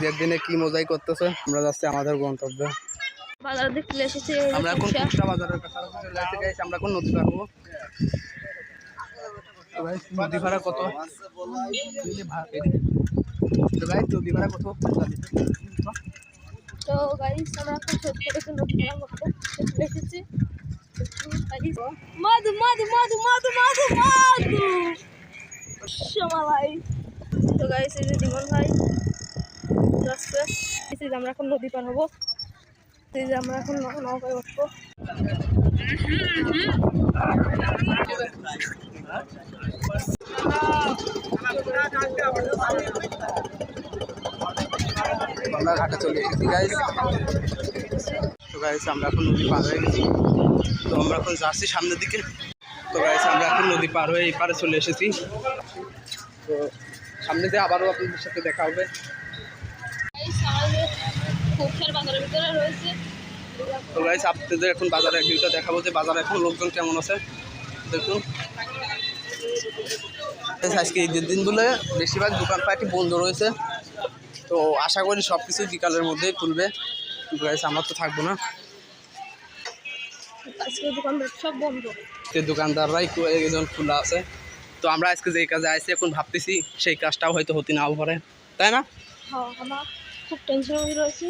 ঈদের দিনে কি মজাই করতেছে? আমরা যাচ্ছি আমাদের গন্তব্যে। বাজার দেখতে এসেছি। আমরা এখন বাজারের কাছাকাছি চলে আমরা এখন নদী পার হব। তো guys, নদী ভাড়া কত। তো guys, নদী ভাড়া কত? তো গাইস আমরা এখন ছোট ছোট নদী পার করতে দেখতে এসেছি। Guys, মধু মধু মধু মধু মধু মধু সমালাই তো গাইস এই যে জীবন ভাই। যে আমরা এখন নদী পার হব। এই যে আমরা এখন নৌকায় বসবো। আমরা ঘাটে চলে এসেছি গাইস তো গাইস আমরা এখন নদী পার হয়ে গেছি। তো আমরা এখন যাচ্ছি সামনের দিকে। তো গাইস আমরা এখন নদী পার হয়ে এই পারে চলে এসেছি। তো সামনে দিয়ে আবারও আপনাদের সাথে দেখা হবে। খুবসার বাজারের ভিতরে রয়েছে। তো গাইস আপনাদের এখন বাজারের ভিউটা দেখাবো যে বাজারে এখন লোকজন কেমন আছে। দেখুন। আজকে ঈদের দিনগুলো বেশিরভাগ দোকানপাটি বন্ধ রয়েছে। তো আশা করি সব কিছু বিকালের মধ্যেই খুলবে। গাইস আমার তো থাকব না। দোকান দোকানদাররাই একজন খোলা আছে। তো আমরা আজকে যে কাজে আসছি এখন ভাবতেছি সেই কাজটাও হয়তো হতে নাও পারে। তাই না? হ্যাঁ আমার খুব টেনশন হয়ে রয়েছে।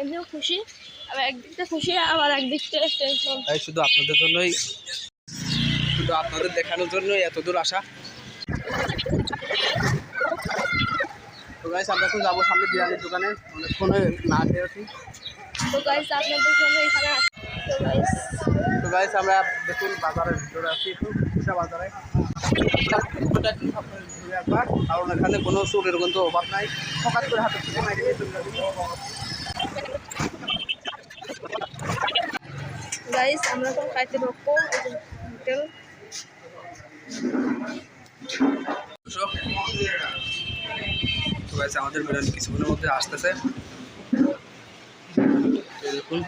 এমনিও খুশি। আবার একদিকটা খুশি আবার একদিকটা টেনশন তাই শুধু আপনাদের জন্যই শুধু আপনাদের দেখানোর জন্যই এত দূর আসা। তো গাইস আমরা এখন যাব সামনে বিরিয়ানির দোকানে। অনেকক্ষণ না খেয়ে আছি তো গাইস আপনাদের জন্য এখানে তো গাইস তো গাইস আমরা দেখুন বাজারের ভিতরে আছি একটু বাজারে। ওটা একটু আপনাদের ঘুরে একবার কারণ এখানে কোনো কিন্তু অভাব নাই। হঠাৎ করে হাতে গাইস আমরা তো খাইতে ঢুকবো এই হোটেল। তো গাইস আমাদের বিরিয়ানি কিছুক্ষণের মধ্যে আসতেছে। দেখুন।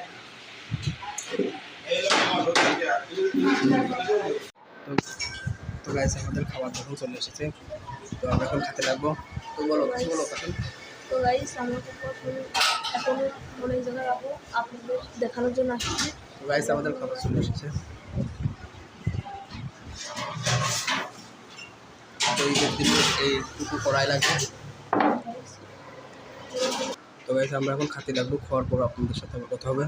গাইস আমাদের খাবার যখন চলে এসেছে তো আমরা এখন খেতে লাগবো। তো বলো কিছু বলো তখন? তো গাইস আমরা এখন অনেক জায়গায় যাব আপনাদের দেখানোর জন্য আসছি। তো গাইস আমাদের খাবার চলে এসেছে। তো ঈদের দিনে এইটুকু করাই লাগবে। তো গাইস আমরা এখন খাতে লাগবো খাওয়ার পর আপনাদের সাথে কথা হবে।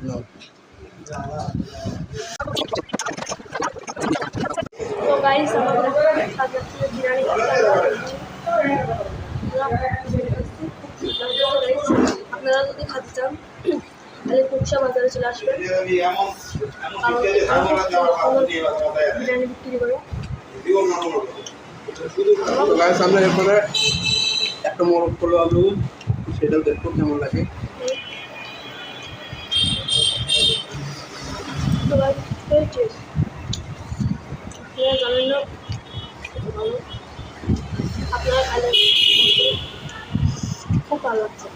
তো গাইস আমাদের বিরিয়ানি আপনারা যদি খাতে চান তাহলে কুকসা বাজারে চলে আসবেন। বিরিয়ানি বিক্রি করে। গাইস আমরা এরপরে একটা মোরগ করল আলু সেটাও দেখব কেমন লাগে। তো গাইস আপনারা জানেন না ভালো আপনারা খালে খুব ভালো লাগছে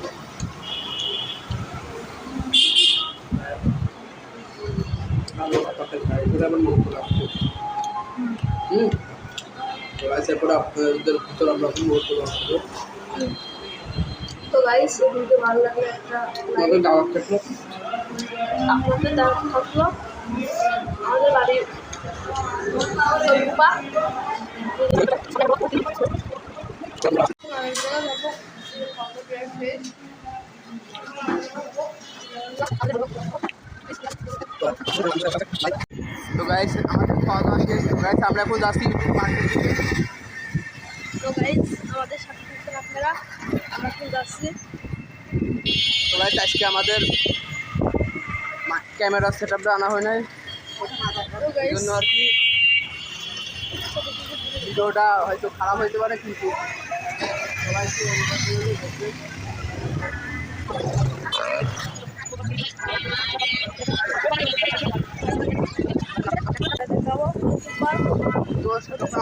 আলু পাতাতে খাই এটা আবার মোরগ করলাম হুম তো গাইস এরপরে আপনাদের ভিতর আমরা এখন মোরগ করলাম তো গাইস ভিডিও ভালো লাগলে একটা লাইক আমাদের দাওয়াত থাকল আপনাদের দাম থাকল আমাদের বাড়ি রূপা তো গাইস আমাদের খাওয়া দাওয়া শেষ গাইস আমরা এখন যাচ্ছি মার্কেটে তো গাইস আমাদের সাথে থাকবেন আপনারা আমরা এখন যাচ্ছি তো গাইস আজকে আমাদের ক্যামেরা সেট আপটা আনা হয় নাই তো এই গাইস জন্য আর কি ভিডিওটা হয়তো খারাপ হইতে পারে কিন্তু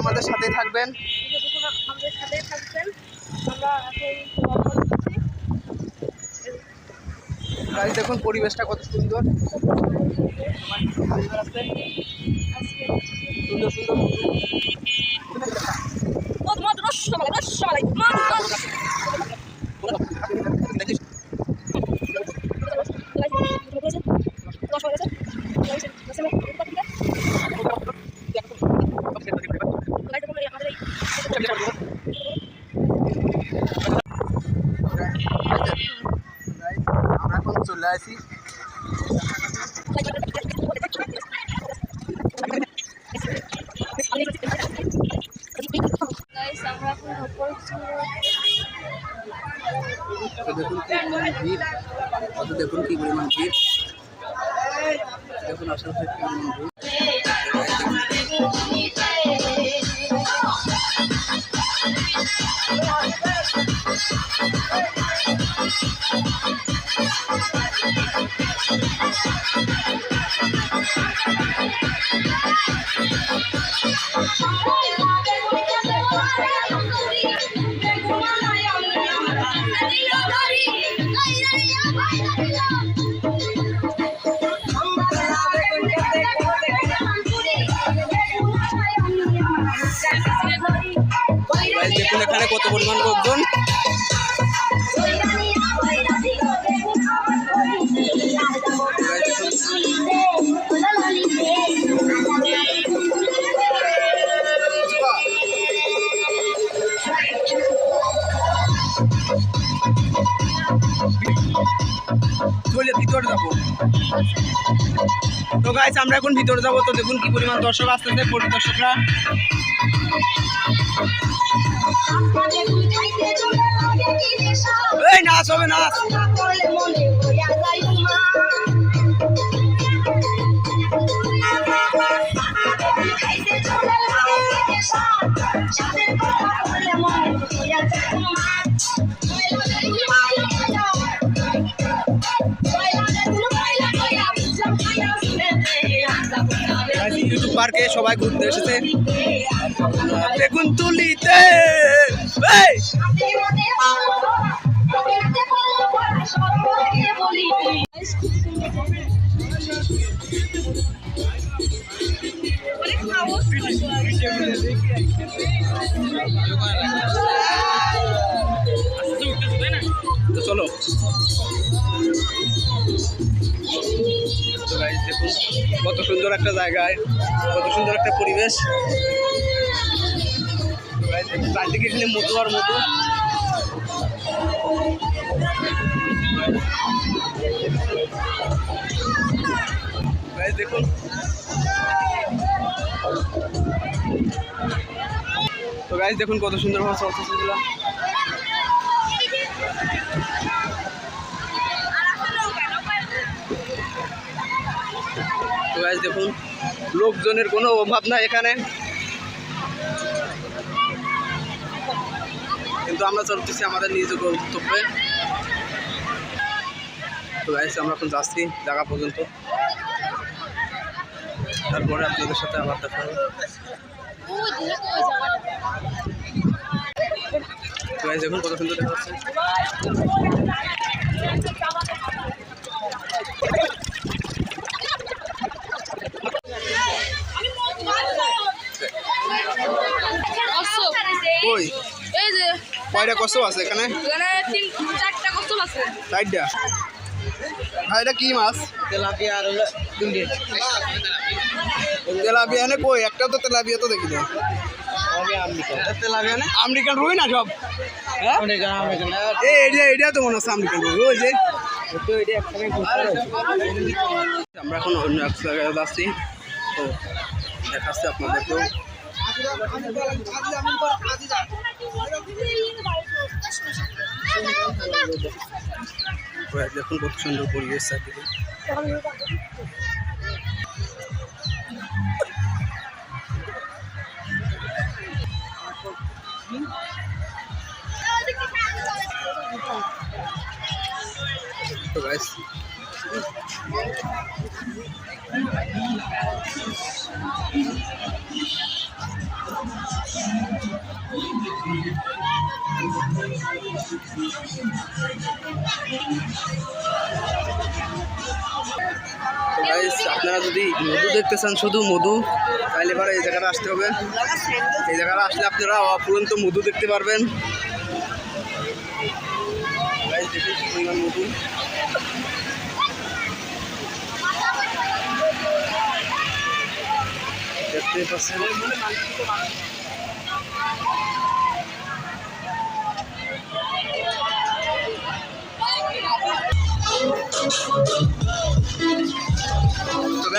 আমাদের সাথে থাকবেন। দেখুন পরিবেশটা কত সুন্দর। সুন্দর সুন্দর সুন্দর মধু মধু রসমালাই রসমালাই মধু মধু আমরা এখন চলে আসি Guys, আমরা এখন উপরে তো দেখুন কি পরিমাণ ভিড়? অত দেখুন কী পরিমাণ ভিড়। দেখুন আশেপাশে কি পরিমাণ ভিড়। কত পরিমাণ লোকজন? তো আমরা এখন ভিতরে যাব। তো দেখুন কি পরিমাণ দর্শক আসতেছে। পরিদর্শকরা নাচ হবে নাচ পার্কে সবাই ঘুরতে এসেছে বেগুন তুলিতে! তো চলো কত সুন্দর একটা জায়গায় কত সুন্দর একটা পরিবেশ চারদিকে এখানে মধু আর মধু। দেখুন। তো গাইজ দেখুন কত সুন্দর ভাবে চলছে সেগুলো। তো গাইজ দেখুন, লোকজনের কোনো অভাব নাই এখানে। কিন্তু আমরা চলতেছি আমাদের নিজের গন্তব্যে। তো গাইস আমরা এখন যাচ্ছি জায়গা পর্যন্ত। তারপরে আপনাদের সাথে আবার দেখা হবে। তো গাইস এখন কত সুন্দর দেখা যাচ্ছে কই এই যে কয়টা কষ্ট আছে এখানে? চারটা আর এটা কি মাছ? তেলাপিয়া আর তেলাপিয়া নে কই? একটা তো তেলাপিয়া তো দেখি না আমেরিকান। রুই না সব? হ্যাঁ? তো মনে হচ্ছে আমেরিকান রুই। ওই যে। তো এটা একসাথে ঘুরতে আমরা এখন অন্য এক জায়গায় যাচ্ছি। তো দেখাচ্ছি আপনাদেরকেও। দেখুন কত সুন্দর পরিবেশ চারদিকে। দেখতে চান শুধু মধু। তাহলে এবার এই জায়গাটা আসতে হবে। এই জায়গাটা আসলে আপনারা অপুরন্ত মধু দেখতে পারবেন। মধু। দেখতে পাচ্ছেন? তো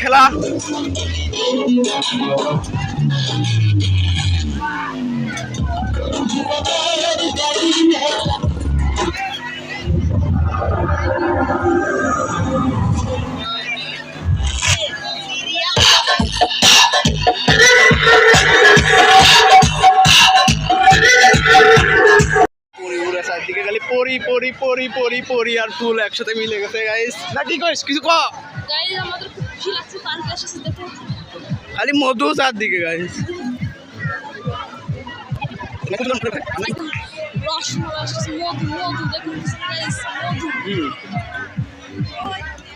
খেলা। চারদিকে খালি পরি পরি পরি পরি পরি আর ফুল একসাথে মিলে গেছে গাইস না, কি কিছু ক। খালি মধু চারদিকে গাইস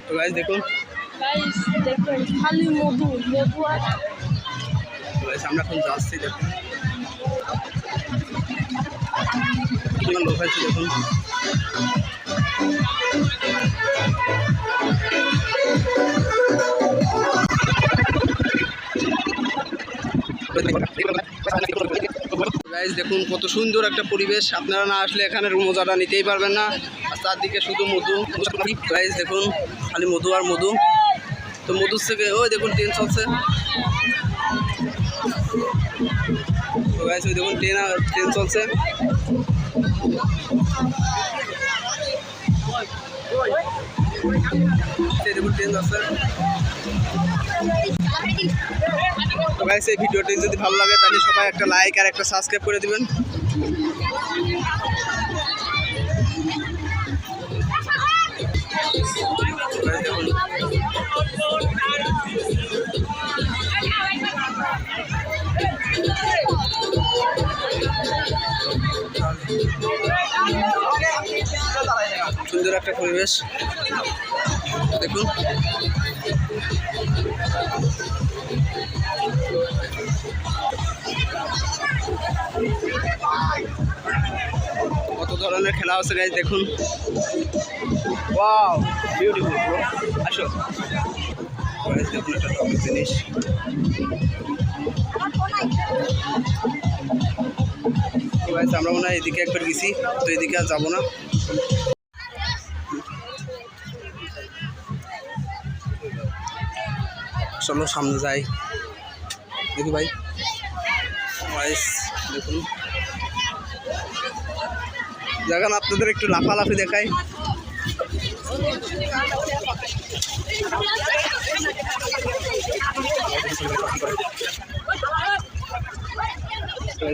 তো গাইস দেখুন। খালি মধু মধু আর আমরা এখন যাচ্ছি দেখুন। লোক আছে দেখুন। গাইজ দেখুন, কত সুন্দর একটা পরিবেশ। আপনারা না আসলে এখানে মজাটা নিতেই পারবেন না। আর চারদিকে শুধু মধু। গাইজ দেখুন, খালি মধু আর মধু। তো মধুর থেকে, ওই দেখুন ট্রেন চলছে। গাইজ ওই দেখুন ট্রেন ট্রেন চলছে। দেখুন ট্রেন যাচ্ছে তো গাইস এই ভিডিওটি যদি ভালো লাগে, তাহলে সবাই একটা লাইক আর একটা সাবস্ক্রাইব করে দিবেন। সুন্দর একটা পরিবেশ। দেখুন। ধরনের খেলা আছে গাইজ দেখুন। বিউটিফুল আসো। দেখুন একটা টপিক জিনিস। আমরা মনে হয় এদিকে একবার গেছি, তো এদিকে আর যাব না। চলো, সামনে যাই। দেখি ভাই। দেখুন। দেখেন আপনাদের একটু লাফালাফি দেখাই।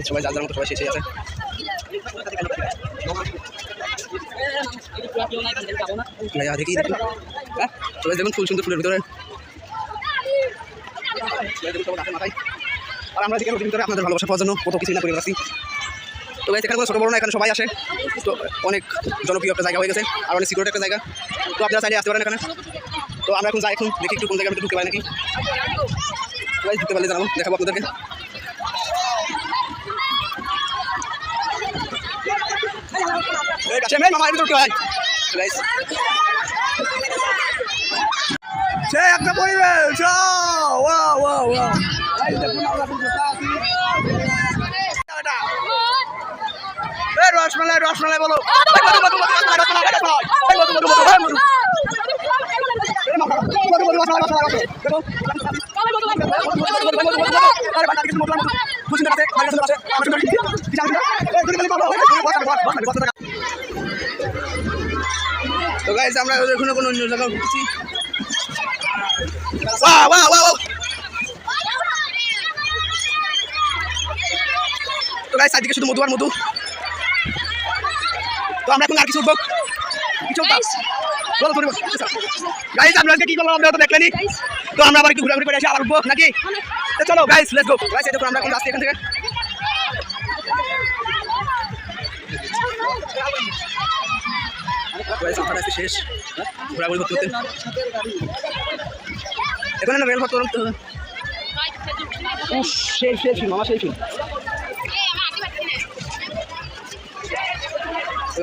সবাই যার মতো সবাই শেষে আছে হ্যাঁ ফুল, সুন্দর ফুলের ভিতরে। আর আমরা আপনাদের ভালোবাসা পাওয়ার জন্য কত কিছু না করে রাখছি তো গাইজ এখানে কোনো ছোটো বড় না, এখানে সবাই আসে। তো অনেক জনপ্রিয় একটা জায়গা হয়ে গেছে, আর অনেক সিকিউরিটি একটা জায়গা। তো আপনারা চাইলে আসতে পারেন এখানে। তো আমরা এখন যাই, এখন দেখি একটু কোন জায়গার মধ্যে ঢুকতে পারি নাকি। গাইজ ঢুকতে পারলে জানাব, দেখাবো আপনাদেরকে। একটা পরিবেশ ওয়া ওয়া ওয়া গাইজ দেখুন আমরা এখন কোথায় আছি এটা এই রসমালাই রসমালাই বলো তো আমরা ওখানে কোনো অন্য জায়গায় ঘুরছি ওয়া ওয়া ওয়া। তো শুধু মধু আর মধু তো আমরা এখন আর কিছু উঠবো? কিছু। বলো আমরা আজকে কি করলাম? আমরা তো দেখলেনি তো আমরা আবার একটু ঘোরাঘুরি করে এসে আবার উঠবো, নাকি? চলো গাইজ লেটস গো গাইজ দেখুন আমরা এখন যাচ্ছি এখান থেকে। শেষ। ঘোরাঘুরি করতে এখানে না রেল করতে হবে সেই সেই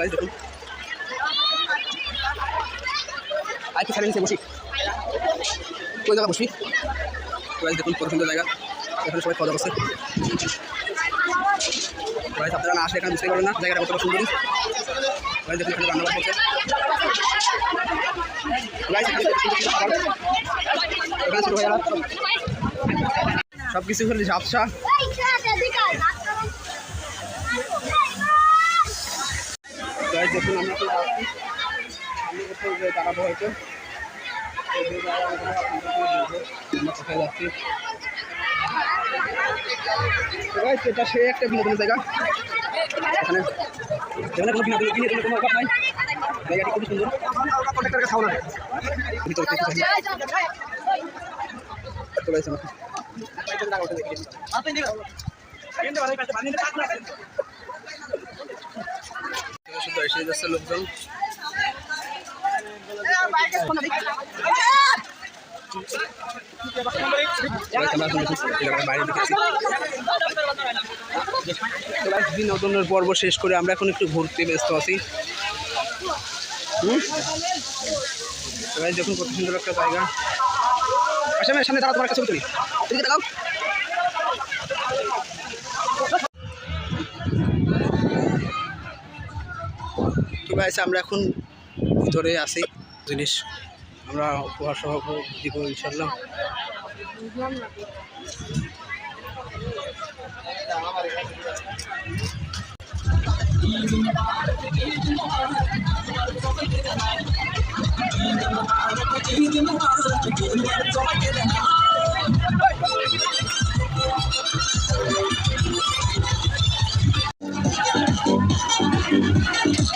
গাইজ দেখুন। আর কি ছাড়া নিচে জায়গা বসবি? গাইজ দেখুন কত সুন্দর জায়গা। এখানে সবাই খাওয়া করছে। গাইজ আপনারা না আসলে এখানে বুঝতে না, জায়গাটা কতটা সুন্দর। দেখুন, এখানে রান্নাবাড়া সব কিছু ঝাপসা। দেখুন আমরা তো যাচ্ছি সামনে কোথাও যে দাঁড়াবো হয়তো। কোথায় যাচ্ছি এটা সে একটা বিনোদনের জায়গা। এখানে। এখানে কোনো বিনোদন বিনোদনের কোনো অভাব নাই। জায়গাটি খুবই সুন্দর। কন্ট্রাক্টরকে খাও না ভিতরে আমরা শুধু এসে যাচ্ছে লোকজন। বিনোদনের পর্ব শেষ করে আমরা এখন একটু ঘুরতে ব্যস্ত আছি। দেখুন কত সুন্দর একটা জায়গা। সামনে সামনে দাঁড়া তোমার কাছে ছবি তুলি। এদিকে তাকাও। গাইছে আমরা এখন ভিতরে আছি। জিনিস আমরা উপহার সহ দিব ইনশাল্লাহ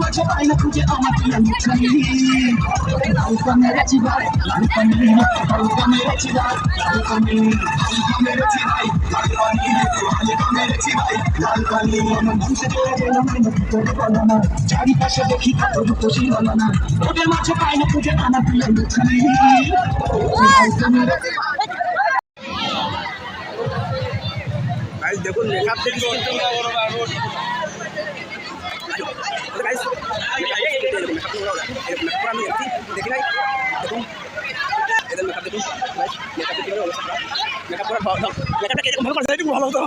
মাঝে পাই না খুঁজে আমার প্রিয় মুখানি লালকা মেরে ভাই লালকা মেরে লালকা মেরে মেরে বলো না চারিপাশে দেখি পাথর পশি মালামা ওদের মাঝে পাই না খুঁজে আমার প্রিয় মুখানি লালকা গাইস দেখুন মেকআপ দেখি কিন্তু গাইস আমি দেখি দেখি নাই দেখুন এদের মেকআপ দেখুন মেকআপ দেখি অবস্থা মেকআপ করা ভালো মেকআপটা কীরকম ভালো করছে ভালো হতো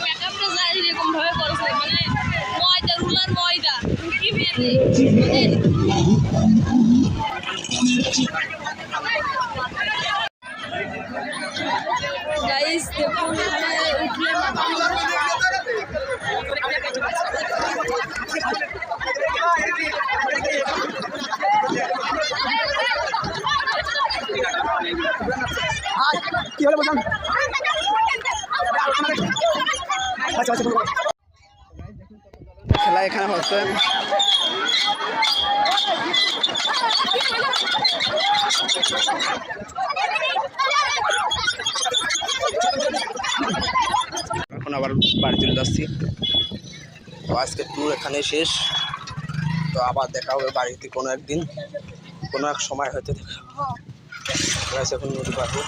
মেকআপটা যাই এরকম ভাবে করছে মানে ময়দা রুলার ময়দা কি বেরে গাইস দেখুন এখানে উঠলে কি হলো বলুন আচ্ছা আচ্ছা বলুন। খেলা এখানে হচ্ছে এখন আবার বাড়ি চলে যাচ্ছি। তো আজকে ট্যুর এখানে শেষ। তো আবার দেখা হবে বাড়িতে কোনো একদিন। কোনো এক সময় হয়তো দেখা। এখন নদী পাবো